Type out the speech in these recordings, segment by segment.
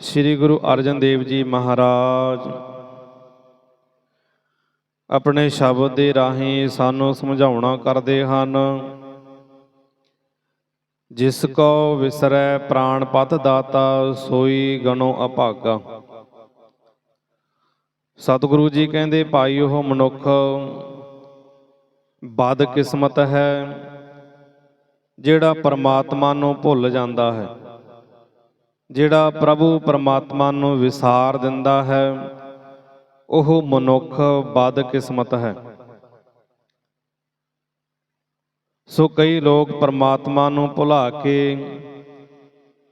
ਸ੍ਰੀ ਗੁਰੂ ਅਰਜਨ ਦੇਵ ਜੀ ਮਹਾਰਾਜ। ਆਪਣੇ ਸ਼ਬਦ ਦੇ ਰਾਹੀਂ ਸਾਨੂੰ ਸਮਝਾਉਣਾ ਕਰਦੇ ਹਨ। ਜਿਸ ਕੋ ਵਿਸਰੈ ਪ੍ਰਾਣ ਪਤ ਦਾਤਾ, ਸੋਈ ਗਣੋ ਅਭਾਗਾ। ਸਤਿਗੁਰੂ ਜੀ ਕਹਿੰਦੇ, ਭਾਈ ਉਹ ਮਨੁੱਖ ਬਦ ਕਿਸਮਤ ਹੈ, ਜਿਹੜਾ ਪਰਮਾਤਮਾ ਨੂੰ ਭੁੱਲ ਜਾਂਦਾ ਹੈ। ਜਿਹੜਾ ਪ੍ਰਭੂ ਪਰਮਾਤਮਾ ਨੂੰ ਵਿਸਾਰ ਦਿੰਦਾ ਹੈ, ਉਹ ਮਨੁੱਖ ਬਦ ਕਿਸਮਤ ਹੈ। ਸੋ ਕਈ ਲੋਕ ਪਰਮਾਤਮਾ ਨੂੰ ਭੁਲਾ ਕੇ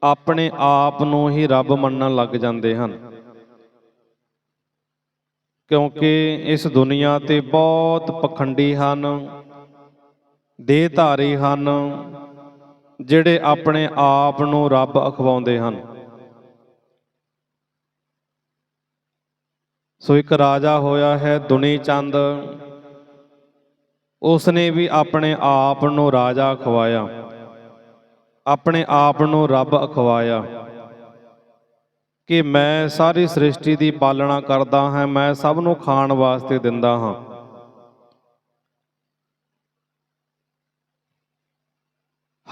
ਆਪਣੇ ਆਪ ਨੂੰ ਹੀ ਰੱਬ ਮੰਨਣ ਲੱਗ ਜਾਂਦੇ ਹਨ। ਕਿਉਂਕਿ ਇਸ ਦੁਨੀਆ ਤੇ ਬਹੁਤ ਪਖੰਡੀ ਹਨ, ਦੇਹਧਾਰੀ ਹਨ ਜਿਹੜੇ ਆਪਣੇ ਆਪ ਨੂੰ ਰੱਬ ਅਖਵਾਉਂਦੇ ਹਨ। ਸੋ ਇੱਕ ਰਾਜਾ ਹੋਇਆ ਹੈ ਦੁਨੀ ਚੰਦ ਉਸ ਨੇ ਵੀ ਆਪਣੇ ਆਪ ਨੂੰ ਰਾਜਾ ਖਵਾਇਆ। ਆਪਣੇ ਆਪ ਨੂੰ ਰੱਬ ਅਖਵਾਇਆ। ਕਿ ਮੈਂ ਸਾਰੀ ਸ੍ਰਿਸ਼ਟੀ ਦੀ ਪਾਲਣਾ ਕਰਦਾ ਹਾਂ, ਮੈਂ ਸਭ ਨੂੰ ਖਾਣ ਵਾਸਤੇ ਦਿੰਦਾ ਹਾਂ।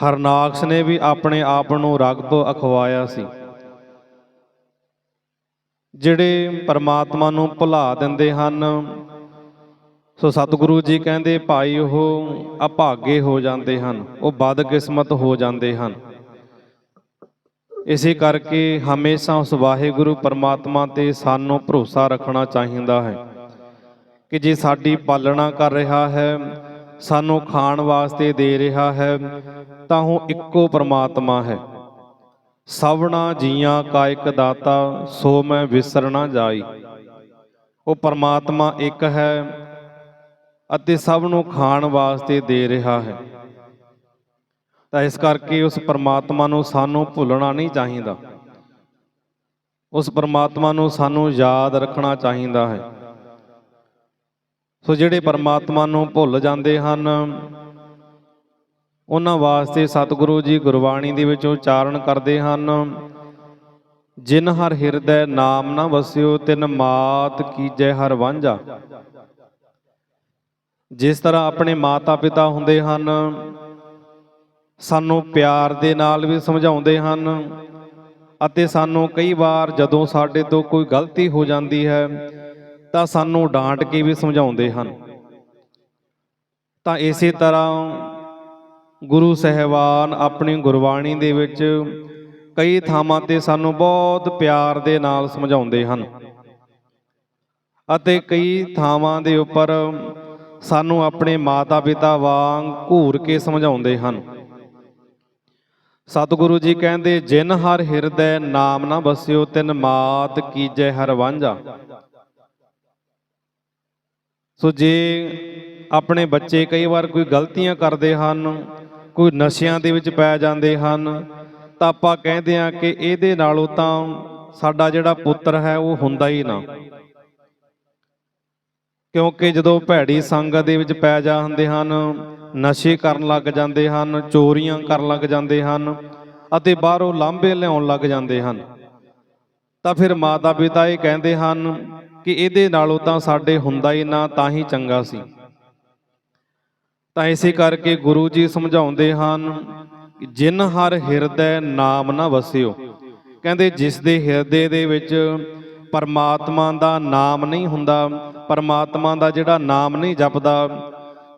ਹਰਨਾਕਸ ਨੇ ਵੀ ਆਪਣੇ ਆਪ ਨੂੰ ਰਗਬ ਅਖਵਾਇਆ ਸੀ। ਜਿਹੜੇ ਪਰਮਾਤਮਾ ਨੂੰ ਭੁਲਾ ਦਿੰਦੇ ਹਨ, ਸੋ ਸਤਿਗੁਰੂ ਜੀ ਕਹਿੰਦੇ, ਭਾਈ, ਉਹ ਅਭਾਗੇ ਹੋ ਜਾਂਦੇ ਹਨ, ਉਹ ਬਦਕਿਸਮਤ ਹੋ ਜਾਂਦੇ ਹਨ। ਇਸੇ ਕਰਕੇ ਹਮੇਸ਼ਾ ਉਸ ਵਾਹਿਗੁਰੂ ਪਰਮਾਤਮਾ ਤੇ ਸਾਨੂੰ ਭਰੋਸਾ ਰੱਖਣਾ ਚਾਹੀਦਾ ਹੈ ਕਿ ਜੇ ਸਾਡੀ ਪਾਲਣਾ ਕਰ ਰਿਹਾ ਹੈ ਸਾਨੂੰ ਖਾਣ ਵਾਸਤੇ ਦੇ ਰਿਹਾ ਹੈ, ਤਾਂ ਉਹ ਇੱਕੋ ਪਰਮਾਤਮਾ ਹੈ। ਸਭਨਾ ਜੀਆਂ ਕਾ ਇੱਕ ਦਾਤਾ, ਸੋ ਮੈਂ ਵਿਸਰ ਨਾ ਜਾਈ। ਉਹ ਪਰਮਾਤਮਾ ਇੱਕ ਹੈ ਅਤੇ ਸਭ ਨੂੰ ਖਾਣ ਵਾਸਤੇ ਦੇ ਰਿਹਾ ਹੈ। ਤਾਂ ਇਸ ਕਰਕੇ ਉਸ ਪਰਮਾਤਮਾ ਨੂੰ ਸਾਨੂੰ ਭੁੱਲਣਾ ਨਹੀਂ ਚਾਹੀਦਾ। ਉਸ ਪਰਮਾਤਮਾ ਨੂੰ ਸਾਨੂੰ ਯਾਦ ਰੱਖਣਾ ਚਾਹੀਦਾ ਹੈ। ਸੋ ਜਿਹੜੇ ਪਰਮਾਤਮਾ ਨੂੰ ਭੁੱਲ ਜਾਂਦੇ ਹਨ, ਉਹਨਾਂ ਵਾਸਤੇ ਸਤਿਗੁਰੂ ਜੀ ਗੁਰਬਾਣੀ ਦੇ ਵਿੱਚ ਉਚਾਰਨ ਕਰਦੇ ਹਨ, ਜਿਨ ਹਰ ਹਿਰਦੈ ਨਾਮ ਨਾ ਵਸਿਓ, ਤਿਨ ਮਾਤ ਕੀਜੈ ਹਰ ਵਾਂਝਾ। ਜਿਸ ਤਰ੍ਹਾਂ ਆਪਣੇ ਮਾਤਾ ਪਿਤਾ ਹੁੰਦੇ ਹਨ, ਸਾਨੂੰ ਪਿਆਰ ਦੇ ਨਾਲ ਵੀ ਸਮਝਾਉਂਦੇ ਹਨ, ਅਤੇ ਸਾਨੂੰ ਕਈ ਵਾਰ ਜਦੋਂ ਸਾਡੇ ਤੋਂ ਕੋਈ ਗਲਤੀ ਹੋ ਜਾਂਦੀ ਹੈ ਤਾਂ ਸਾਨੂੰ ਡਾਂਟ ਕੇ ਵੀ ਸਮਝਾਉਂਦੇ ਹਨ। ਤਾਂ ਇਸੇ ਤਰ੍ਹਾਂ ਗੁਰੂ ਸਹਿਬਾਨ ਆਪਣੀ ਗੁਰਬਾਣੀ ਦੇ ਵਿੱਚ ਕਈ ਥਾਵਾਂ ਤੇ ਸਾਨੂੰ ਬਹੁਤ ਪਿਆਰ ਦੇ ਨਾਲ ਸਮਝਾਉਂਦੇ ਹਨ ਅਤੇ ਕਈ ਥਾਵਾਂ ਦੇ ਉੱਪਰ ਸਾਨੂੰ ਆਪਣੇ ਮਾਤਾ-ਪਿਤਾ ਵਾਂਗ ਘੂਰ ਕੇ ਸਮਝਾਉਂਦੇ ਹਨ। ਸਤਿਗੁਰੂ ਜੀ ਕਹਿੰਦੇ, ਜਿਨ ਹਰ ਹਿਰਦੈ ਨਾਮ ਨਾ ਬਸਿਓ ਤਿਨ ਮਾਤ ਕੀਜੈ ਹਰ ਵਾਂਝਾ। ਸੋ ਜੇ ਆਪਣੇ ਬੱਚੇ ਕਈ ਵਾਰ ਕੋਈ ਗਲਤੀਆਂ ਕਰਦੇ ਹਨ, ਕੋਈ ਨਸ਼ਿਆਂ ਦੇ ਵਿੱਚ ਪੈ ਜਾਂਦੇ ਹਨ, ਤਾਂ ਆਪਾਂ ਕਹਿੰਦੇ ਆ ਕਿ ਇਹਦੇ ਨਾਲੋਂ ਤਾਂ ਸਾਡਾ ਜਿਹੜਾ ਪੁੱਤਰ ਹੈ ਉਹ ਹੁੰਦਾ ਹੀ ਨਾ। ਕਿਉਂਕਿ ਜਦੋਂ ਭੈੜੀ ਸੰਗਤ ਦੇ ਵਿੱਚ ਪੈ ਜਾਂਦੇ ਹਨ, ਨਸ਼ੇ ਕਰਨ ਲੱਗ ਜਾਂਦੇ ਹਨ, ਚੋਰੀਆਂ ਕਰਨ ਲੱਗ ਜਾਂਦੇ ਹਨ ਅਤੇ ਬਾਹਰੋਂ ਲਾਂਭੇ ਲਿਆਉਣ ਲੱਗ ਜਾਂਦੇ ਹਨ, ਤਾਂ ਫਿਰ ਮਾਤਾ ਪਿਤਾ ਇਹ ਕਹਿੰਦੇ ਹਨ ਕਿ ਇਹਦੇ ਨਾਲੋਂ ਤਾਂ ਸਾਡੇ ਹੁੰਦਾ ਹੀ ਨਾ, ਤਾਂ ਹੀ ਚੰਗਾ ਸੀ। ਤਾਂ ਇਸੇ ਕਰਕੇ ਗੁਰੂ ਜੀ ਸਮਝਾਉਂਦੇ ਹਨ ਕਿ ਜਿਨ ਹਰ ਹਿਰਦੈ ਨਾਮ ਨਾ ਵਸਿਓ। ਕਹਿੰਦੇ ਜਿਸ ਦੇ ਹਿਰਦੇ ਦੇ ਵਿੱਚ ਪਰਮਾਤਮਾ ਦਾ ਨਾਮ ਨਹੀਂ ਹੁੰਦਾ, ਪਰਮਾਤਮਾ ਦਾ ਜਿਹੜਾ ਨਾਮ ਨਹੀਂ ਜਪਦਾ,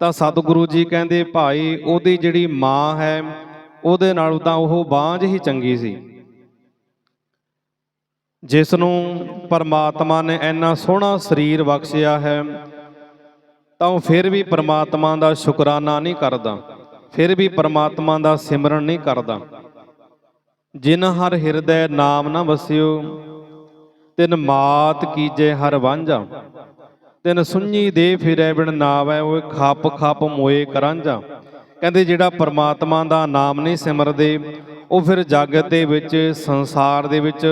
ਤਾਂ ਸਤਿਗੁਰੂ ਜੀ ਕਹਿੰਦੇ ਭਾਈ ਉਹਦੀ ਜਿਹੜੀ ਮਾਂ ਹੈ, ਉਹਦੇ ਨਾਲੋਂ ਤਾਂ ਉਹ ਬਾਂਝ ਹੀ ਚੰਗੀ ਸੀ। ਜਿਸ ਨੂੰ ਪਰਮਾਤਮਾ ਨੇ ਇੰਨਾ ਸੋਹਣਾ ਸਰੀਰ ਬਖਸ਼ਿਆ ਹੈ, ਤਾਂ ਉਹ ਫਿਰ ਵੀ ਪਰਮਾਤਮਾ ਦਾ ਸ਼ੁਕਰਾਨਾ ਨਹੀਂ ਕਰਦਾ, ਫਿਰ ਵੀ ਪਰਮਾਤਮਾ ਦਾ ਸਿਮਰਨ ਨਹੀਂ ਕਰਦਾ। ਜਿਨ ਹਰ ਹਿਰਦੈ ਨਾਮ ਨਾ ਵਸਿਓ, ਤਿਨ ਮਾਤ ਕੀਜੇ ਹਰ ਵਾਂਝਾ, ਤਿਨ ਸੁඤੀ ਦੇ ਫਿਰੈ ਬਿਨ ਨਾਵੈ, ਓਏ ਖੱਪ ਖੱਪ ਮੋਏ ਕਰਾਂਝਾ। ਕਹਿੰਦੇ ਜਿਹੜਾ ਪਰਮਾਤਮਾ ਦਾ ਨਾਮ ਨਹੀਂ ਸਿਮਰਦੇ, ਉਹ ਫਿਰ ਜਗਤ ਦੇ ਵਿੱਚ, ਸੰਸਾਰ ਦੇ ਵਿੱਚ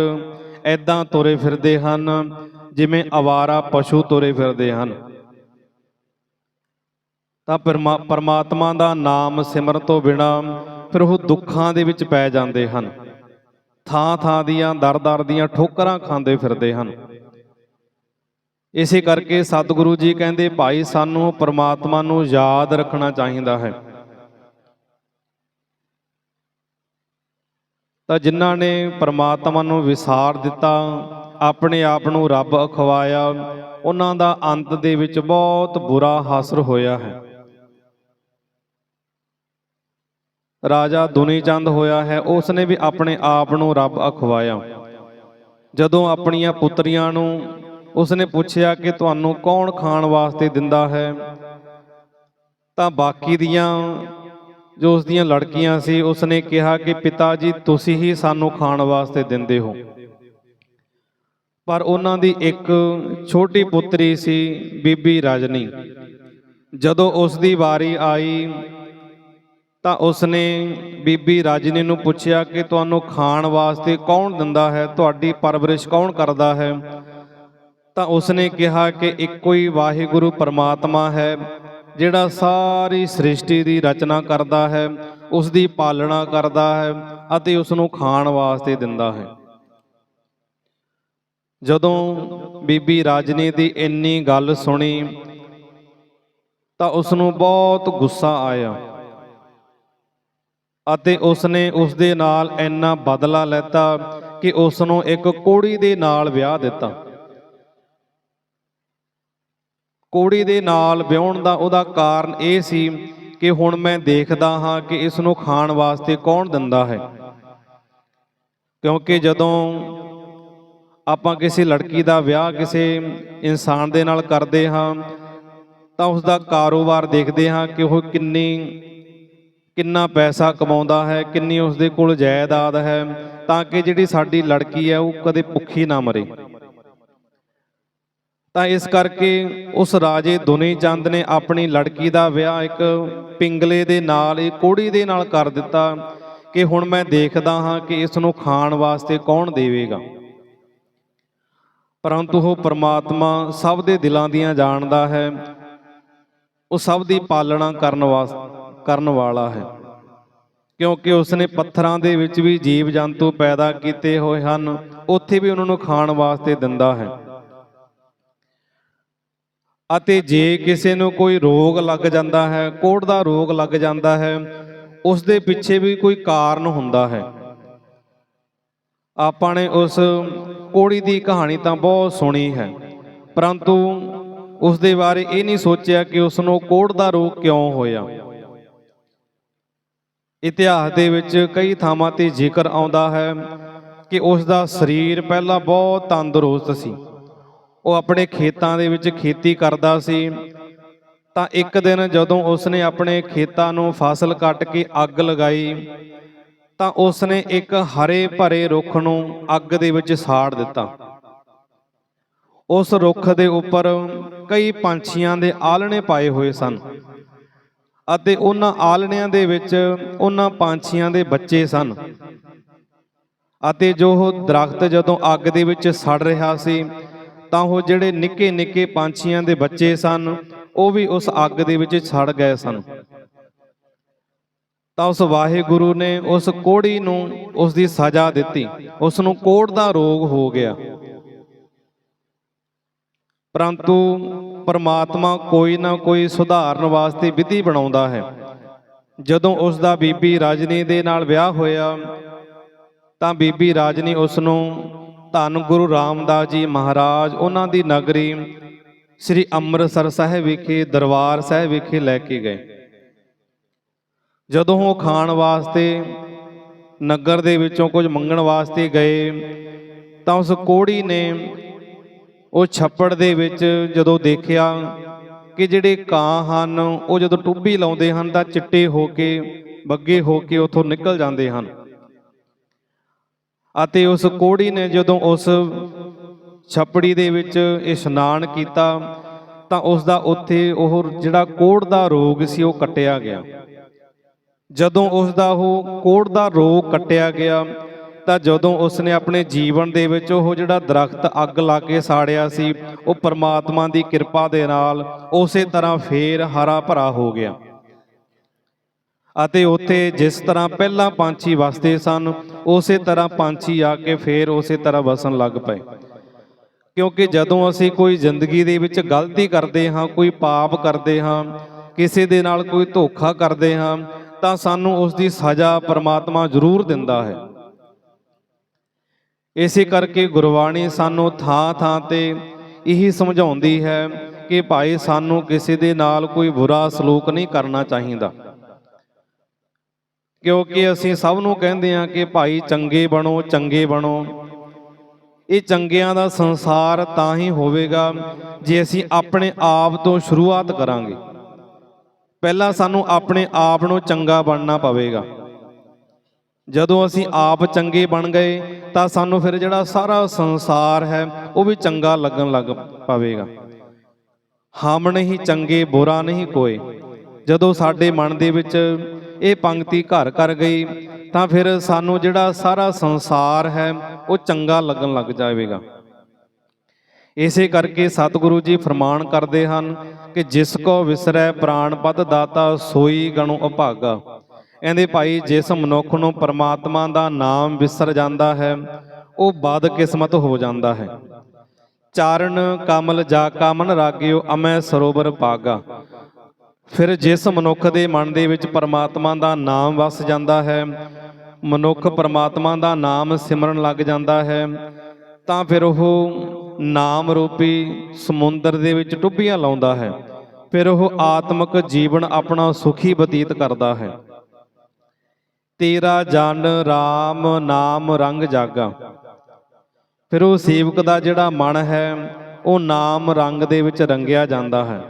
ਐਦਾਂ ਤੁਰੇ ਫਿਰਦੇ ਹਨ, ਜਿਵੇਂ ਆਵਾਰਾ ਪਸ਼ੂ ਤੁਰੇ ਫਿਰਦੇ ਹਨ। ਤਾਂ ਪਰਮਾ- ਪਰਮਾਤਮਾ ਦਾ ਨਾਮ ਸਿਮਰਨ ਤੋਂ ਬਿਨਾ ਫਿਰ ਉਹ ਦੁੱਖਾਂ ਦੇ ਵਿੱਚ ਪੈ ਜਾਂਦੇ ਹਨ। ਥਾਂ ਥਾਂ ਦੀਆਂ ਦਰ-ਦਰ ਦੀਆਂ ਠੋਕਰਾਂ ਖਾਂਦੇ ਫਿਰਦੇ ਹਨ। ਇਸੇ ਕਰਕੇ ਸਤਿਗੁਰੂ ਜੀ ਕਹਿੰਦੇ, ਭਾਈ, ਸਾਨੂੰ ਪਰਮਾਤਮਾ ਨੂੰ ਯਾਦ ਰੱਖਣਾ ਚਾਹੀਦਾ ਹੈ। ਤਾਂ ਜਿਨ੍ਹਾਂ ਨੇ ਪਰਮਾਤਮਾ ਨੂੰ ਵਿਸਾਰ ਦਿੱਤਾ, ਆਪਣੇ ਆਪ ਨੂੰ ਰੱਬ ਅਖਵਾਇਆ, ਉਹਨਾਂ ਦਾ ਅੰਤ ਦੇ ਵਿੱਚ ਬਹੁਤ ਬੁਰਾ ਹਾਸਰ ਹੋਇਆ ਹੈ। ਰਾਜਾ ਦੁਨੀ ਚੰਦ ਹੋਇਆ ਹੈ ਉਸ ਨੇ ਵੀ ਆਪਣੇ ਆਪ ਨੂੰ ਰੱਬ ਅਖਵਾਇਆ। ਜਦੋਂ ਆਪਣੀਆਂ ਪੁੱਤਰੀਆਂ ਨੂੰ ਉਸ ਨੇ ਪੁੱਛਿਆ ਕਿ ਤੁਹਾਨੂੰ ਕੌਣ ਖਾਣ ਵਾਸਤੇ ਦਿੰਦਾ ਹੈ, ਤਾਂ ਬਾਕੀ ਦੀਆਂ ਜੋ ਉਸ ਦੀਆਂ ਲੜਕੀਆਂ ਸੀ ਉਸ ਨੇ ਕਿਹਾ ਕਿ ਪਿਤਾ ਜੀ, ਤੁਸੀਂ ਹੀ ਸਾਨੂੰ ਖਾਣ ਵਾਸਤੇ ਦਿੰਦੇ ਹੋ। ਪਰ ਉਹਨਾਂ ਦੀ ਇੱਕ ਛੋਟੀ ਪੁੱਤਰੀ ਸੀ, ਬੀਬੀ ਰਜਨੀ। ਜਦੋਂ ਉਸ ਦੀ ਵਾਰੀ ਆਈ, ਤਾਂ ਉਸ ਨੇ ਬੀਬੀ ਰਾਜਨੀ ਨੂੰ ਪੁੱਛਿਆ ਕਿ ਤੁਹਾਨੂੰ ਖਾਣ ਵਾਸਤੇ ਕੌਣ ਦਿੰਦਾ ਹੈ, ਤੁਹਾਡੀ ਪਰਵਰਿਸ਼ ਕੌਣ ਕਰਦਾ ਹੈ? ਤਾਂ ਉਸ ਨੇ ਕਿਹਾ ਕਿ ਇੱਕੋ ਹੀ ਵਾਹਿਗੁਰੂ ਪਰਮਾਤਮਾ ਹੈ ਜਿਹੜਾ ਸਾਰੀ ਸ੍ਰਿਸ਼ਟੀ ਦੀ ਰਚਨਾ ਕਰਦਾ ਹੈ ਉਸ ਦੀ ਪਾਲਣਾ ਕਰਦਾ ਹੈ ਅਤੇ ਉਸ ਨੂੰ ਖਾਣ ਵਾਸਤੇ ਦਿੰਦਾ ਹੈ। ਜਦੋਂ ਬੀਬੀ ਰਾਜਨੀ ਦੀ ਇੰਨੀ ਗੱਲ ਸੁਣੀ, ਤਾਂ ਉਸ ਨੂੰ ਬਹੁਤ ਗੁੱਸਾ ਆਇਆ ਅਤੇ ਉਸ ਨੇ ਉਸ ਦੇ ਨਾਲ ਇੰਨਾ ਬਦਲਾ ਲੈਤਾ ਕਿ ਉਸ ਨੂੰ ਇੱਕ ਕੋੜੀ ਦੇ ਨਾਲ ਵਿਆਹ ਦਿੱਤਾ। ਕੋੜੀ ਦੇ ਨਾਲ ਵਿਆਹਣ ਦਾ ਉਹਦਾ ਕਾਰਨ ਇਹ ਸੀ ਕਿ ਹੁਣ ਮੈਂ ਦੇਖਦਾ ਹਾਂ ਕਿ ਇਸ ਨੂੰ ਖਾਣ ਵਾਸਤੇ ਕੌਣ ਦਿੰਦਾ ਹੈ। ਕਿਉਂਕਿ ਜਦੋਂ ਆਪਾਂ ਕਿਸੇ ਲੜਕੀ ਦਾ ਵਿਆਹ ਕਿਸੇ ਇਨਸਾਨ ਦੇ ਨਾਲ ਕਰਦੇ ਹਾਂ, ਤਾਂ ਉਸ ਦਾ ਕਾਰੋਬਾਰ ਦੇਖਦੇ ਹਾਂ ਕਿ ਉਹ ਕਿੰਨੀ, ਕਿੰਨਾ ਪੈਸਾ ਕਮਾਉਂਦਾ ਹੈ, ਕਿੰਨੀ ਉਸ ਦੇ ਕੋਲ ਜਾਇਦਾਦ ਹੈ, ਤਾਂ ਕਿ ਜਿਹੜੀ ਸਾਡੀ ਲੜਕੀ ਹੈ ਉਹ ਕਦੇ ਭੁੱਖੀ ਨਾ ਮਰੇ। ਤਾਂ ਇਸ ਕਰਕੇ ਉਸ ਰਾਜੇ ਦੁਨੀ ਚੰਦ ਨੇ ਆਪਣੀ ਲੜਕੀ ਦਾ ਵਿਆਹ ਇੱਕ ਪਿੰਗਲੇ ਦੇ ਨਾਲ, ਇੱਕ ਕੋੜੀ ਦੇ ਨਾਲ ਕਰ ਦਿੱਤਾ ਕਿ ਹੁਣ ਮੈਂ ਦੇਖਦਾ ਹਾਂ ਕਿ ਇਸ ਨੂੰ ਖਾਣ ਵਾਸਤੇ ਕੌਣ ਦੇਵੇਗਾ। ਪਰੰਤੂ ਉਹ ਪਰਮਾਤਮਾ ਸਭ ਦੇ ਦਿਲਾਂ ਦੀਆਂ ਜਾਣਦਾ ਹੈ। ਉਹ ਸਭ ਦੀ ਪਾਲਣਾ ਕਰਨ ਵਾਸ, ਕਰਨ ਵਾਲਾ ਹੈ। ਕਿਉਂਕਿ ਉਸ ਨੇ ਪੱਥਰਾਂ ਦੇ ਵਿੱਚ ਵੀ ਜੀਵ ਜੰਤੂ ਪੈਦਾ ਕੀਤੇ ਹੋਏ ਹਨ, ਉੱਥੇ ਵੀ ਉਹਨਾਂ ਨੂੰ ਖਾਣ ਵਾਸਤੇ ਦਿੰਦਾ ਹੈ। ਅਤੇ ਜੇ ਕਿਸੇ ਨੂੰ ਕੋਈ ਰੋਗ ਲੱਗ ਜਾਂਦਾ ਹੈ, ਕੋੜ ਦਾ ਰੋਗ ਲੱਗ ਜਾਂਦਾ ਹੈ ਉਸ ਦੇ ਪਿੱਛੇ ਵੀ ਕੋਈ ਕਾਰਨ ਹੁੰਦਾ ਹੈ। ਆਪਾਂ ਨੇ ਉਸ ਕੋੜੀ ਦੀ ਕਹਾਣੀ ਤਾਂ ਬਹੁਤ ਸੁਣੀ ਹੈ, ਪਰੰਤੂ ਉਸ ਦੇ ਬਾਰੇ ਇਹ ਨਹੀਂ ਸੋਚਿਆ ਕਿ ਉਸ ਨੂੰ ਕੋੜ ਦਾ ਰੋਗ ਕਿਉਂ ਹੋਇਆ। ਇਤਿਹਾਸ ਦੇ ਵਿੱਚ ਕਈ ਥਾਵਾਂ ਤੇ ਜ਼ਿਕਰ ਆਉਂਦਾ ਹੈ ਕਿ ਉਸ ਦਾ ਸਰੀਰ ਪਹਿਲਾਂ ਬਹੁਤ ਤੰਦਰੁਸਤ ਸੀ। ਉਹ ਆਪਣੇ ਖੇਤਾਂ ਦੇ ਵਿੱਚ ਖੇਤੀ ਕਰਦਾ ਸੀ। ਤਾਂ ਇੱਕ ਦਿਨ ਜਦੋਂ ਉਸਨੇ ਆਪਣੇ ਖੇਤਾਂ ਨੂੰ ਫਸਲ ਕੱਟ ਕੇ ਅੱਗ ਲਗਾਈ, ਤਾਂ ਉਸਨੇ ਇੱਕ ਹਰੇ ਭਰੇ ਰੁੱਖ ਨੂੰ ਅੱਗ ਦੇ ਵਿੱਚ ਸਾੜ ਦਿੱਤਾ। ਉਸ ਰੁੱਖ ਦੇ ਉੱਪਰ ਕਈ ਪੰਛੀਆਂ ਦੇ ਆਲਣੇ ਪਾਏ ਹੋਏ ਸਨ ਅਤੇ ਉਹਨਾਂ ਆਲਣਿਆਂ ਦੇ ਵਿੱਚ ਉਹਨਾਂ ਪੰਛੀਆਂ ਦੇ ਬੱਚੇ ਸਨ ਅਤੇ ਜੋ ਉਹ ਦਰਖਤ ਜਦੋਂ ਅੱਗ ਦੇ ਵਿੱਚ ਸੜ ਰਿਹਾ ਸੀ ਤਾਂ ਉਹ ਜਿਹੜੇ ਨਿੱਕੇ ਨਿੱਕੇ ਪੰਛੀਆਂ ਦੇ ਬੱਚੇ ਸਨ, ਉਹ ਵੀ ਉਸ ਅੱਗ ਦੇ ਵਿੱਚ ਸੜ ਗਏ ਸਨ। ਤਾਂ ਉਸ ਵਾਹਿਗੁਰੂ ਨੇ ਉਸ ਕੋੜੀ ਨੂੰ ਉਸ ਦੀ ਸਜ਼ਾ ਦਿੱਤੀ। ਉਸ ਨੂੰ ਕੋੜ ਦਾ ਰੋਗ ਹੋ ਗਿਆ। ਪਰੰਤੂ ਪਰਮਾਤਮਾ ਕੋਈ ਨਾ ਕੋਈ ਸੁਧਾਰਨ ਵਾਸਤੇ ਵਿਧੀ ਬਣਾਉਂਦਾ ਹੈ। ਜਦੋਂ ਉਸ ਦਾ ਬੀਬੀ ਰਾਜਨੀ ਦੇ ਨਾਲ ਵਿਆਹ ਹੋਇਆ, ਤਾਂ ਬੀਬੀ ਰਾਜਨੀ ਉਸ ਨੂੰ ਧੰਨ ਗੁਰੂ ਰਾਮਦਾਸ ਜੀ ਮਹਾਰਾਜ, ਉਹਨਾਂ ਦੀ ਨਗਰੀ ਸ੍ਰੀ ਅੰਮ੍ਰਿਤਸਰ ਸਾਹਿਬ ਵਿਖੇ, ਦਰਬਾਰ ਸਾਹਿਬ ਵਿਖੇ ਲੈ ਕੇ ਗਏ। ਜਦੋਂ ਉਹ ਖਾਣ ਵਾਸਤੇ ਨਗਰ ਦੇ ਵਿੱਚੋਂ ਕੁਝ ਮੰਗਣ ਵਾਸਤੇ ਗਏ, ਤਾਂ ਉਸ ਕੋੜੀ ਨੇ ਉਹ ਛੱਪੜ ਦੇ ਵਿੱਚ ਜਦੋਂ ਦੇਖਿਆ ਕਿ ਜਿਹੜੇ ਕਾਂ ਹਨ, ਉਹ ਜਦੋਂ ਟੁੱਬੀ ਲਾਉਂਦੇ ਹਨ ਤਾਂ ਚਿੱਟੇ ਹੋ ਕੇ, ਬੱਗੇ ਹੋ ਕੇ ਉਥੋਂ ਨਿਕਲ ਜਾਂਦੇ ਹਨ। ਅਤੇ ਉਸ ਕੋੜੀ ਨੇ ਜਦੋਂ ਉਸ ਛਪੜੀ ਦੇ ਵਿੱਚ ਇਸ਼ਨਾਨ ਕੀਤਾ, ਤਾਂ ਉਸ ਦਾ ਉੱਥੇ ਉਹ ਜਿਹੜਾ ਕੋੜ ਦਾ ਰੋਗ ਸੀ, ਉਹ ਕੱਟਿਆ ਗਿਆ। ਜਦੋਂ ਉਸ ਦਾ ਉਹ ਕੋੜ ਦਾ ਰੋਗ ਕੱਟਿਆ ਗਿਆ, ਤਾਂ ਜਦੋਂ ਉਸ ਨੇ ਆਪਣੇ ਜੀਵਨ ਦੇ ਵਿੱਚ ਉਹ ਜਿਹੜਾ ਦਰਖਤ ਅੱਗ ਲਾ ਕੇ ਸਾੜਿਆ ਸੀ, ਉਹ ਪਰਮਾਤਮਾ ਦੀ ਕਿਰਪਾ ਦੇ ਨਾਲ ਉਸੇ ਤਰ੍ਹਾਂ ਫੇਰ ਹਰਾ ਭਰਾ ਹੋ ਗਿਆ। ਅਤੇ ਉੱਥੇ ਜਿਸ ਤਰ੍ਹਾਂ ਪਹਿਲਾਂ ਪੰਛੀ ਵਸਦੇ ਸਨ, ਉਸੇ ਤਰ੍ਹਾਂ ਪੰਛੀ ਆ ਕੇ ਫੇਰ ਉਸੇ ਤਰ੍ਹਾਂ ਵਸਣ ਲੱਗ ਪਏ। ਕਿਉਂਕਿ ਜਦੋਂ ਅਸੀਂ ਕੋਈ ਜ਼ਿੰਦਗੀ ਦੇ ਵਿੱਚ ਗਲਤੀ ਕਰਦੇ ਹਾਂ, ਕੋਈ ਪਾਪ ਕਰਦੇ ਹਾਂ, ਕਿਸੇ ਦੇ ਨਾਲ ਕੋਈ ਧੋਖਾ ਕਰਦੇ ਹਾਂ, ਤਾਂ ਸਾਨੂੰ ਉਸ ਦੀ ਸਜ਼ਾ ਪਰਮਾਤਮਾ ਜ਼ਰੂਰ ਦਿੰਦਾ ਹੈ। ਇਸੇ ਕਰਕੇ ਗੁਰਬਾਣੀ ਸਾਨੂੰ ਥਾਂ ਥਾਂ ਤੇ ਇਹੀ ਸਮਝਾਉਂਦੀ ਹੈ ਕਿ ਭਾਈ, ਸਾਨੂੰ ਕਿਸੇ ਦੇ ਨਾਲ ਕੋਈ ਬੁਰਾ ਸਲੂਕ ਨਹੀਂ ਕਰਨਾ ਚਾਹੀਦਾ। ਕਿਉਂਕਿ ਅਸੀਂ ਸਭ ਨੂੰ ਕਹਿੰਦੇ ਹਾਂ ਕਿ ਭਾਈ ਚੰਗੇ ਬਣੋ ਚੰਗੇ ਬਣੋ। ਇਹ ਚੰਗਿਆਂ ਦਾ ਸੰਸਾਰ ਤਾਂ ਹੀ ਹੋਵੇਗਾ ਜੇ ਅਸੀਂ ਆਪਣੇ ਆਪ ਤੋਂ ਸ਼ੁਰੂਆਤ ਕਰਾਂਗੇ। ਪਹਿਲਾਂ ਸਾਨੂੰ ਆਪਣੇ ਆਪ ਨੂੰ ਚੰਗਾ ਬਣਨਾ ਪਵੇਗਾ। ਜਦੋਂ ਅਸੀਂ ਆਪ ਚੰਗੇ ਬਣ ਗਏ, ਤਾਂ ਸਾਨੂੰ ਫਿਰ ਜਿਹੜਾ ਸਾਰਾ ਸੰਸਾਰ ਹੈ, ਉਹ ਵੀ ਚੰਗਾ ਲੱਗਣ ਲੱਗ ਪਵੇਗਾ। ਹਮ ਨਹੀਂ ਚੰਗੇ, ਬੁਰਾ ਨਹੀਂ ਕੋਏ ਜਦੋਂ ਸਾਡੇ ਮਨ ਦੇ ਵਿੱਚ ਇਹ ਪੰਕਤੀ ਘਰ ਕਰ ਗਈ, ਤਾਂ ਫਿਰ ਸਾਨੂੰ ਜਿਹੜਾ ਸਾਰਾ ਸੰਸਾਰ ਹੈ, ਉਹ ਚੰਗਾ ਲੱਗਣ ਲੱਗ ਜਾਵੇਗਾ। ਇਸੇ ਕਰਕੇ ਸਤਿਗੁਰੂ ਜੀ ਫਰਮਾਨ ਕਰਦੇ ਹਨ ਕਿ ਜਿਸ ਕੋ ਵਿਸਰੈ ਪ੍ਰਾਨ ਪਦ ਦਾਤਾ, ਸੋਈ ਗਣੋ ਅਭਾਗਾ। ਕਹਿੰਦੇ ਭਾਈ ਜਿਸ ਮਨੁੱਖ ਨੂੰ ਪਰਮਾਤਮਾ ਦਾ ਨਾਮ ਵਿਸਰ ਜਾਂਦਾ ਹੈ, ਉਹ ਬਦ ਕਿਸਮਤ ਹੋ ਜਾਂਦਾ ਹੈ। ਚਾਰਨ ਕਮਲ ਜਾ ਕਾ ਮਨ ਰਾਗਿਓ, ਅਮੈ ਸਰੋਵਰ ਪਾਗਾ ਫਿਰ ਜਿਸ ਮਨੁੱਖ ਦੇ ਮਨ ਦੇ ਵਿੱਚ ਪਰਮਾਤਮਾ ਦਾ ਨਾਮ ਵਸ ਜਾਂਦਾ ਹੈ, ਮਨੁੱਖ ਪਰਮਾਤਮਾ ਦਾ ਨਾਮ ਸਿਮਰਨ ਲੱਗ ਜਾਂਦਾ ਹੈ, ਤਾਂ ਫਿਰ ਉਹ ਨਾਮ ਰੂਪੀ ਸਮੁੰਦਰ ਦੇ ਵਿੱਚ ਟੁੱਬੀਆਂ ਲਾਉਂਦਾ ਹੈ। ਫਿਰ ਉਹ ਆਤਮਿਕ ਜੀਵਨ ਆਪਣਾ ਸੁਖੀ ਬਤੀਤ ਕਰਦਾ ਹੈ। ਤੇਰਾ ਜਨ RAM ਨਾਮ ਰੰਗ ਜਾਗਾ। ਫਿਰ ਉਹ ਸੇਵਕ ਦਾ ਜਿਹੜਾ ਮਨ ਹੈ, ਉਹ ਨਾਮ ਰੰਗ ਦੇ ਵਿੱਚ ਰੰਗਿਆ ਜਾਂਦਾ ਹੈ।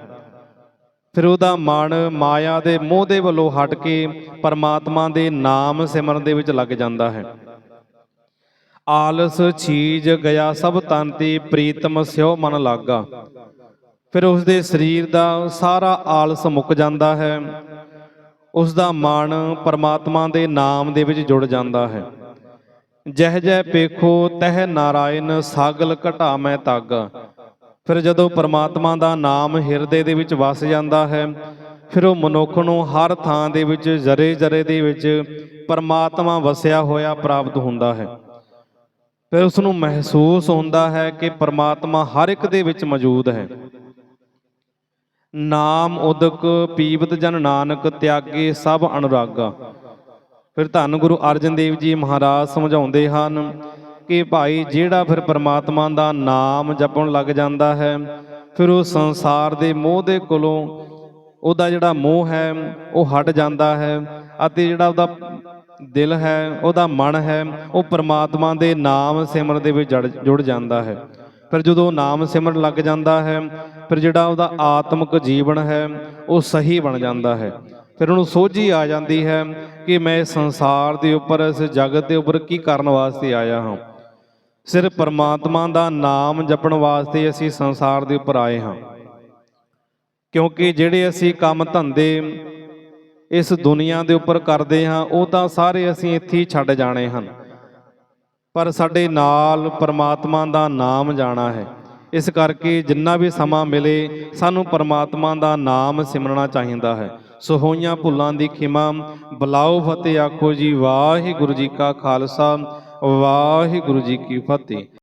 ਫਿਰ ਉਹਦਾ ਮਨ ਮਾਇਆ ਦੇ ਮੋਹ ਦੇ ਵੱਲੋਂ ਹਟ ਕੇ ਪਰਮਾਤਮਾ ਦੇ ਨਾਮ ਸਿਮਰਨ ਦੇ ਵਿੱਚ ਲੱਗ ਜਾਂਦਾ ਹੈ। ਆਲਸ ਛੀਜ ਗਿਆ ਸਭ ਤਨ ਤੇ ਪ੍ਰੀਤਮ ਸਿਉ ਮਨ ਲਾਗਾ। ਫਿਰ ਉਸ ਦੇ ਸਰੀਰ ਦਾ ਸਾਰਾ ਆਲਸ ਮੁੱਕ ਜਾਂਦਾ ਹੈ। ਉਸ ਦਾ ਮਨ ਪਰਮਾਤਮਾ ਦੇ ਨਾਮ ਦੇ ਵਿੱਚ ਜੁੜ ਜਾਂਦਾ ਹੈ। ਜਹ ਜਹ ਪੇਖੋ ਤਹ ਨਾਰਾਇਣ, ਸਾਗਲ ਘਟਾ ਮੈਂ ਤਾਗਾ। ਫਿਰ ਜਦੋਂ ਪਰਮਾਤਮਾ ਦਾ ਨਾਮ ਹਿਰਦੇ ਦੇ ਵਿੱਚ ਵਸ ਜਾਂਦਾ ਹੈ, ਫਿਰ ਉਹ ਮਨੁੱਖ ਨੂੰ ਹਰ ਥਾਂ ਦੇ ਵਿੱਚ ਜ਼ਰੇ ਜ਼ਰੇ ਦੇ ਵਿੱਚ ਪਰਮਾਤਮਾ ਵਸਿਆ ਹੋਇਆ ਪ੍ਰਾਪਤ ਹੁੰਦਾ ਹੈ। ਫਿਰ ਉਸ ਨੂੰ ਮਹਿਸੂਸ ਹੁੰਦਾ ਹੈ ਕਿ ਪਰਮਾਤਮਾ ਹਰ ਇੱਕ ਦੇ ਵਿੱਚ ਮੌਜੂਦ ਹੈ। ਨਾਮ ਉਦਕ ਪੀਵਤ ਜਨ ਨਾਨਕ, ਤਿਆਗੇ ਸਭ ਅਨੁਰਾਗਾ। ਫਿਰ ਧੰਨ ਗੁਰੂ ਅਰਜਨ ਦੇਵ ਜੀ ਮਹਾਰਾਜ ਸਮਝਾਉਂਦੇ ਹਨ ਕਿ ਭਾਈ ਜਿਹੜਾ ਫਿਰ ਪਰਮਾਤਮਾ ਦਾ ਨਾਮ ਜਪਣ ਲੱਗ ਜਾਂਦਾ ਹੈ, ਫਿਰ ਉਹ ਸੰਸਾਰ ਦੇ ਮੋਹ ਦੇ ਕੋਲੋਂ ਉਹਦਾ ਜਿਹੜਾ ਮੋਹ ਹੈ, ਉਹ ਹਟ ਜਾਂਦਾ ਹੈ ਅਤੇ ਜਿਹੜਾ ਉਹਦਾ ਦਿਲ ਹੈ, ਉਹਦਾ ਮਨ ਹੈ, ਉਹ ਪਰਮਾਤਮਾ ਦੇ ਨਾਮ ਸਿਮਰਨ ਦੇ ਵਿੱਚ ਜੜ- ਜੁੜ ਜਾਂਦਾ ਹੈ। ਫਿਰ ਜਦੋਂ ਨਾਮ ਸਿਮਰਨ ਲੱਗ ਜਾਂਦਾ ਹੈ, ਫਿਰ ਜਿਹੜਾ ਉਹਦਾ ਆਤਮਿਕ ਜੀਵਨ ਹੈ, ਉਹ ਸਹੀ ਬਣ ਜਾਂਦਾ ਹੈ। ਫਿਰ ਉਹਨੂੰ ਸੋਝੀ ਆ ਜਾਂਦੀ ਹੈ ਕਿ ਮੈਂ ਸੰਸਾਰ ਦੇ ਉੱਪਰ, ਇਸ ਜਗਤ ਦੇ ਉੱਪਰ ਕੀ ਕਰਨ ਵਾਸਤੇ ਆਇਆ ਹਾਂ। ਸਿਰਫ ਪਰਮਾਤਮਾ ਦਾ ਨਾਮ ਜਪਣ ਵਾਸਤੇ ਅਸੀਂ ਸੰਸਾਰ ਦੇ ਉੱਪਰ ਆਏ ਹਾਂ। ਕਿਉਂਕਿ ਜਿਹੜੇ ਅਸੀਂ ਕੰਮ ਧੰਦੇ ਇਸ ਦੁਨੀਆ ਦੇ ਉੱਪਰ ਕਰਦੇ ਹਾਂ, ਉਹ ਤਾਂ ਸਾਰੇ ਅਸੀਂ ਇੱਥੇ ਹੀ ਛੱਡ ਜਾਣੇ ਹਨ। ਪਰ ਸਾਡੇ ਨਾਲ ਪਰਮਾਤਮਾ ਦਾ ਨਾਮ ਜਾਣਾ ਹੈ। ਇਸ ਕਰਕੇ ਜਿੰਨਾ ਵੀ ਸਮਾਂ ਮਿਲੇ, ਸਾਨੂੰ ਪਰਮਾਤਮਾ ਦਾ ਨਾਮ ਸਿਮਰਨਾ ਚਾਹੀਦਾ ਹੈ। ਸੋ ਹੋਈਆਂ ਭੁੱਲਾਂ ਦੀ ਖਿਮਾ ਬਲਾਓ ਫਤਿਹ ਆਖੋ ਜੀ, ਵਾਹਿਗੁਰੂ ਜੀ ਕਾ ਖਾਲਸਾ ਵਾਹਿਗੁਰੂ ਜੀ ਕੀ ਫਤਿਹ।